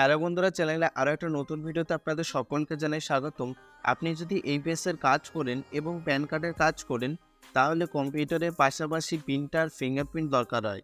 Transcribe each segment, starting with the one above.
Hello বন্ধুরা, চ্যানেলে আরও একটা নতুন ভিডিওতে আপনাদের সকলকে জানাই স্বাগতম। আপনি যদি এইপিএসের কাজ করেন এবং প্যান কার্ডের কাজ করেন, তাহলে কম্পিউটারের পাশাপাশি প্রিন্টার ফিঙ্গারপ্রিন্ট দরকার হয়।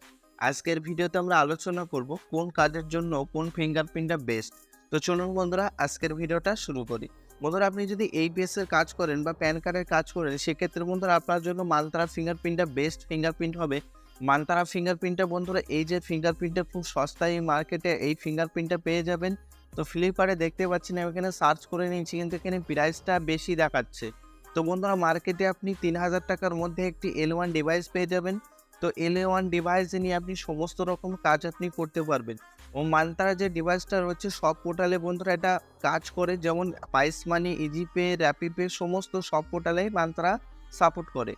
আজকের ভিডিওতে আমরা আলোচনা করব কোন কাজের জন্য কোন ফিঙ্গারপ্রিন্টটা বেস্ট। তো চলুন বন্ধুরা, আজকের ভিডিওটা শুরু করি। বন্ধুরা, আপনি যদি এর কাজ করেন বা প্যান কার্ডের কাজ করেন, সেক্ষেত্রে বন্ধুরা আপনার জন্য মালতারা ফিঙ্গারপ্রিন্টটা বেস্ট ফিঙ্গারপ্রিন্ট হবে মানতারা ফিঙ্গারপ্রিন্টটা বন্ধুরা, এই যে ফিঙ্গারপ্রিন্টটা খুব সস্তায় মার্কেটে এই ফিঙ্গারপ্রিন্টটা পেয়ে যাবেন। তো ফ্লিপকার্টে দেখতে পাচ্ছেন, আমি এখানে সার্চ করে নিয়েছি, কিন্তু এখানে প্রাইসটা বেশি দেখাচ্ছে। তো বন্ধুরা মার্কেটে আপনি তিন হাজার টাকার মধ্যে একটি এল ওয়ান ডিভাইস পেয়ে যাবেন। তো এল ওয়ান ডিভাইস নিয়ে আপনি সমস্ত রকম কাজ আপনি করতে পারবেন। ও মানতারা যে ডিভাইসটা রয়েছে, সব পোর্টালে বন্ধুরা এটা কাজ করে, যেমন পাইস মানি ইজিপে র্যাপিপে সমস্ত সব পোর্টালেই মানতারা সাপোর্ট করে।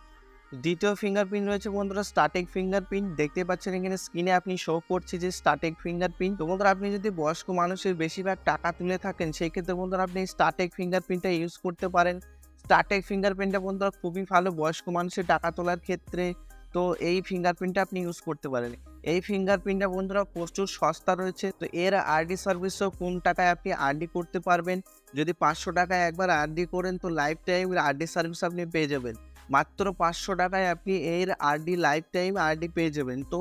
দ্বিতীয় ফিঙ্গারপ্রিন্ট রয়েছে বন্ধুরা স্টার্টিং ফিঙ্গারপ্রিন্ট দেখতে পাচ্ছেন এখানে স্ক্রিনে আপনি শো করছে যে স্টার্টিং ফিঙ্গারপ্রিন্ট তো বন্ধুরা, আপনি যদি বয়স্ক মানুষের বেশিরভাগ টাকা তুলে থাকেন, সেই ক্ষেত্রে বন্ধুরা আপনি স্টার্টেক ফিঙ্গারপ্রিন্টটা ইউজ করতে পারেন। স্টার্টেক ফিঙ্গারপ্রিন্টটা বন্ধুরা খুবই ভালো বয়স্ক মানুষের টাকা তোলার ক্ষেত্রে। তো এই ফিঙ্গারপ্রিন্টটা আপনি ইউজ করতে পারেন। এই ফিঙ্গারপ্রিন্টটা বন্ধুরা প্রচুর সস্তা রয়েছে। তো এর আরডি সার্ভিসও কোন টাকায় আপনি আরডি করতে পারবেন? যদি পাঁচশো টাকায় একবার আরডি করেন, তো লাইফ টাইম আরডি সার্ভিস আপনি পেয়ে যাবেন। মাত্র পাঁচশো টাকায় আপনি এর আরডি লাইফ টাইম আরডি পেয়ে যাবেন। তো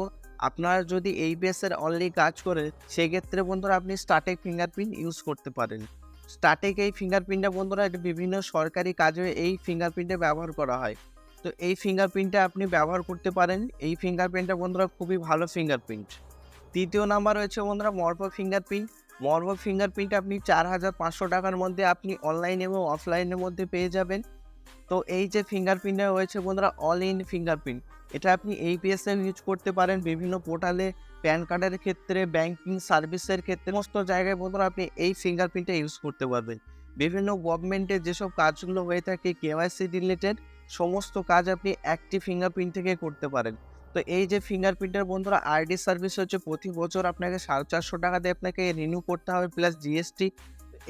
আপনার যদি এই বেসের অনলি কাজ করে, সেক্ষেত্রে বন্ধুরা আপনি স্টার্টেক ফিঙ্গারপ্রিন্ট ইউজ করতে পারেন। স্টার্টেক এই ফিঙ্গারপ্রিন্টটা বন্ধুরা এটা বিভিন্ন সরকারি কাজে এই ফিঙ্গারপ্রিন্টে ব্যবহার করা হয়। তো এই ফিঙ্গারপ্রিন্টটা আপনি ব্যবহার করতে পারেন। এই ফিঙ্গারপ্রিন্টটা বন্ধুরা খুবই ভালো ফিঙ্গারপ্রিন্ট তৃতীয় নাম্বার রয়েছে বন্ধুরা মর্ভ ফিঙ্গারপ্রিন্ট মর্ভ ফিঙ্গারপ্রিন্ট আপনি চার হাজার পাঁচশো টাকার মধ্যে আপনি অনলাইন এবং অফলাইনের মধ্যে পেয়ে যাবেন। তো এই যে ফিঙ্গারপ্রিন্টটা রয়েছে বন্ধুরা অল ইন ফিঙ্গারপ্রিন্ট এটা আপনি এইপিএস এর ইউজ করতে পারেন বিভিন্ন পোর্টালে প্যান কার্ডের ক্ষেত্রে ব্যাংকিং সার্ভিসের ক্ষেত্রে, সমস্ত জায়গায় বন্ধুরা আপনি এই ফিঙ্গারপ্রিন্টটা ইউজ করতে পারবেন। বিভিন্ন গভর্নমেন্টের যেসব কাজগুলো হয়ে থাকে কেওয়াইসি রিলেটেড সমস্ত কাজ আপনি একটি ফিঙ্গারপ্রিন্ট থেকে করতে পারেন। তো এই যে ফিঙ্গারপ্রিন্টের বন্ধুরা আরডি সার্ভিস হচ্ছে প্রতি বছর আপনাকে সাড়ে চারশো টাকা দিয়ে আপনাকে রিনিউ করতে হবে প্লাস জিএসটি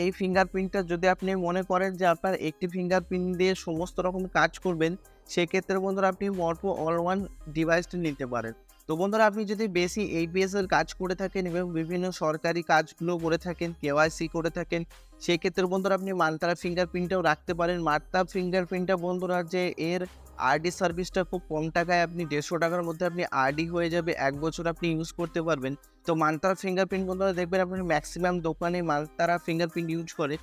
এই ফিঙ্গারপ্রিন্টটা যদি আপনি মনে করেন যে আপনার একটি ফিঙ্গারপ্রিন্ট দিয়ে সমস্ত রকম কাজ করবেন, সেক্ষেত্রে বন্ধুরা আপনি মর্পো অল ওয়ান ডিভাইসটি নিতে পারেন। তো বন্ধুরা আপনি যদি বেশি এইপিএস এর কাজ করে থাকেন এবং বিভিন্ন সরকারি কাজগুলো করে থাকেন কেওয়াইসি করে থাকেন, সেক্ষেত্রে বন্ধুরা আপনি মালতারা ফিঙ্গারপ্রিন্টটাও রাখতে পারেন। মার্তা ফিঙ্গারপ্রিন্টটা বন্ধুরা যে এর আরডি সার্ভিসটা খুব কম টাকায় আপনি দেড়শো টাকার মধ্যে আপনি আরডি হয়ে যাবে, এক বছর আপনি ইউজ করতে পারবেন। তো মালতারা ফিঙ্গারপ্রিন্ট বন্ধুরা দেখবেন আপনি ম্যাক্সিমাম দোকানে মালতারা ফিঙ্গারপ্রিন্ট ইউজ করে।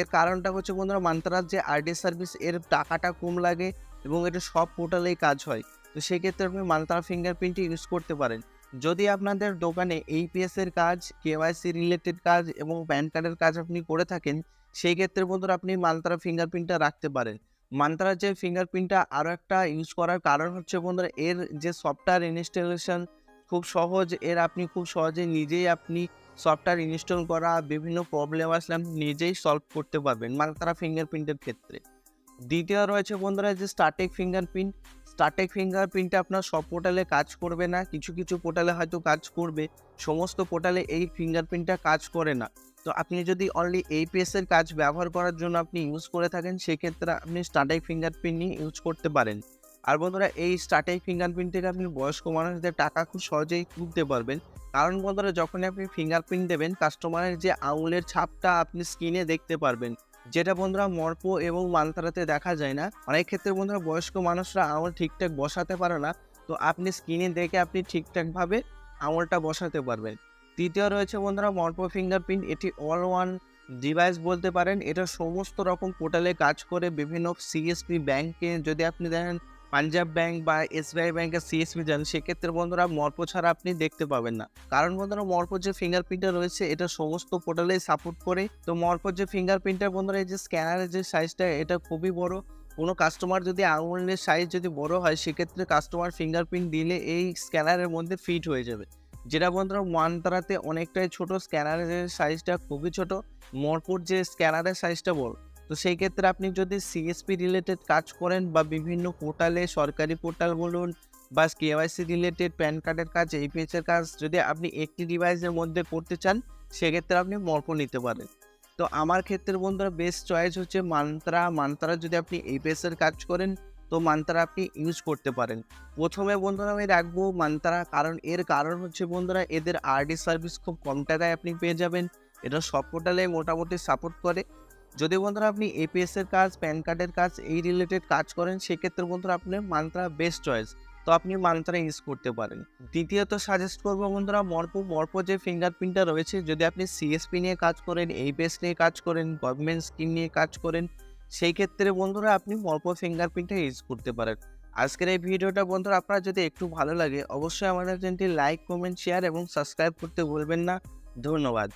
এর কারণটা হচ্ছে বন্ধুরা মালতারার যে আরডি সার্ভিস এর টাকাটা কম লাগে এবং এটা সব পোর্টালেই কাজ হয়। তো সেক্ষেত্রে আপনি মালতারা ফিঙ্গারপ্রিন্টটি ইউজ করতে পারেন। যদি আপনাদের দোকানে এইপিএস এর কাজ কেওয়াইসি রিলেটেড কাজ এবং প্যান কার্ডের কাজ আপনি করে থাকেন সেই ক্ষেত্রে বন্ধুরা আপনি মালতারা ফিঙ্গারপ্রিন্টটা রাখতে পারেন। মান্তারা যে ফিঙ্গারপ্রিন্টটা আরও একটা ইউজ করার কারণ হচ্ছে বন্ধুরা, এর যে সফটওয়্যার ইনস্টলেশন খুব সহজ, এর আপনি খুব সহজে নিজেই আপনি সফটওয়্যার ইনস্টল করা, বিভিন্ন প্রবলেম আসলে আপনি নিজেই সলভ করতে পারবেন মালতারা ফিঙ্গারপ্রিন্টের ক্ষেত্রে। দ্বিতীয় রয়েছে বন্ধুরা যে স্টার্টেক ফিঙ্গারপ্রিন্ট স্টার্টেক ফিঙ্গারপ্রিন্টটা আপনার সব পোর্টালে কাজ করবে না, কিছু কিছু পোর্টালে হয়তো কাজ করবে, সমস্ত পোর্টালে এই ফিঙ্গারপ্রিন্টটা কাজ করে না। তো আপনি যদি অনলি এইপিএস এর কাজ ব্যবহার করার জন্য আপনি ইউজ করে থাকেন, সেক্ষেত্রে আপনি স্টার্টেক ফিঙ্গারপ্রিন্ট নিয়ে ইউজ করতে পারেন। আর বন্ধুরা এই স্টার্টাই ফিঙ্গারপ্রিন্ট থেকে আপনি বয়স্ক মানুষদের টাকা খুব সহজেই তুলতে পারবেন। কারণ বন্ধুরা যখন আপনি ফিঙ্গারপ্রিন্ট দেবেন কাস্টমারের যে আঙুলের ছাপটা আপনি স্ক্রিনে দেখতে পারবেন। যেটা বন্ধুরা মর্পো এবং মালতারাতে দেখা যায় না। অনেক ক্ষেত্রে বন্ধুরা বয়স্ক মানুষরা আঙুল ঠিকঠাক বসাতে পারে না। তো আপনি স্ক্রিনে দেখে আপনি ঠিকঠাকভাবে আঙুলটা বসাতে পারবেন। তৃতীয় রয়েছে বন্ধুরা মর্পো ফিঙ্গারপ্রিন্ট এটি অল ওয়ান ডিভাইস বলতে পারেন। এটা সমস্ত রকম পোর্টালে কাজ করে বিভিন্ন সিএসপি ব্যাংকে যদি আপনি দেখেন পাঞ্জাব ব্যাংক বা এসবিআই ব্যাংকের সিএসপি যান, সেক্ষেত্রে বন্ধুরা মর্পো ছাড়া আপনি দেখতে পাবেন না। কারণ বন্ধুরা মর্পো যে ফিঙ্গারপ্রিন্টটা রয়েছে, এটা সমস্ত পোর্টালেই সাপোর্ট করে। তো মর্পোর যে ফিঙ্গারপ্রিন্টটা বন্ধুরা, এই যে স্ক্যানারের যে সাইজটা এটা খুবই বড়। কোনো কাস্টমার যদি আঙুলের সাইজ যদি বড় হয়, সেক্ষেত্রে কাস্টমার ফিঙ্গারপ্রিন্ট দিলে এই স্ক্যানারের মধ্যে ফিট হয়ে যাবে। যেটা বন্ধুরা মানতারাতে অনেকটাই ছোট স্ক্যানারের সাইজটা খুবই ছোট। মরপুর যে স্ক্যানারের সাইজটা বড় তো সেই ক্ষেত্রে আপনি যদি সিএসপি রিলেটেড কাজ করেন বা বিভিন্ন পোর্টালে সরকারি পোর্টাল বলুন বা কেওয়াইসি রিলেটেড প্যান কার্ডের কাজ এর কাজ যদি আপনি একটি ডিভাইসের মধ্যে করতে চান, সেক্ষেত্রে আপনি মর্পো নিতে পারেন। তো আমার ক্ষেত্রে বন্ধুরা বেস্ট চয়েস হচ্ছে মান্ত্রা মান্ত্রা যদি আপনি এর কাজ করেন, তো মান্ত্রা আপনি ইউজ করতে পারেন। প্রথমে বন্ধুরা আমি রাখব মান্ত্রা কারণ এর কারণ হচ্ছে বন্ধুরা এদের আরডি সার্ভিস খুব কম টাকায় আপনি পেয়ে যাবেন। এটা সব পোর্টালে মোটামুটি সাপোর্ট করে। যদি বন্ধুরা আপনি এপিএস এর কাজ প্যান কার্ডের কাজ এই রিলেটেড কাজ করেন সেক্ষেত্রে বন্ধুরা আপনি মান্ত্রা বেস্ট চয়েস তো আপনি মান্ত্রা ইউজ করতে পারেন। দ্বিতীয়ত সাজেস্ট করব বন্ধুরা মর্পো মর্পো যে ফিঙ্গারপ্রিন্টটা রয়েছে যদি আপনি সিএসপি নিয়ে কাজ করেন এইপিএস নিয়ে কাজ করেন গভর্নমেন্ট স্কিম নিয়ে কাজ করেন সেই ক্ষেত্রে বন্ধুরা আপনি মর্পো ফিঙ্গারপ্রিন্টটা ইউজ করতে পারেন। আজকের এই ভিডিওটা বন্ধুরা আপনার যদি একটু ভালো লাগে অবশ্যই আমাদের চ্যানেলটি লাইক কমেন্ট শেয়ার এবং সাবস্ক্রাইব করতে ভুলবেন না। ধন্যবাদ।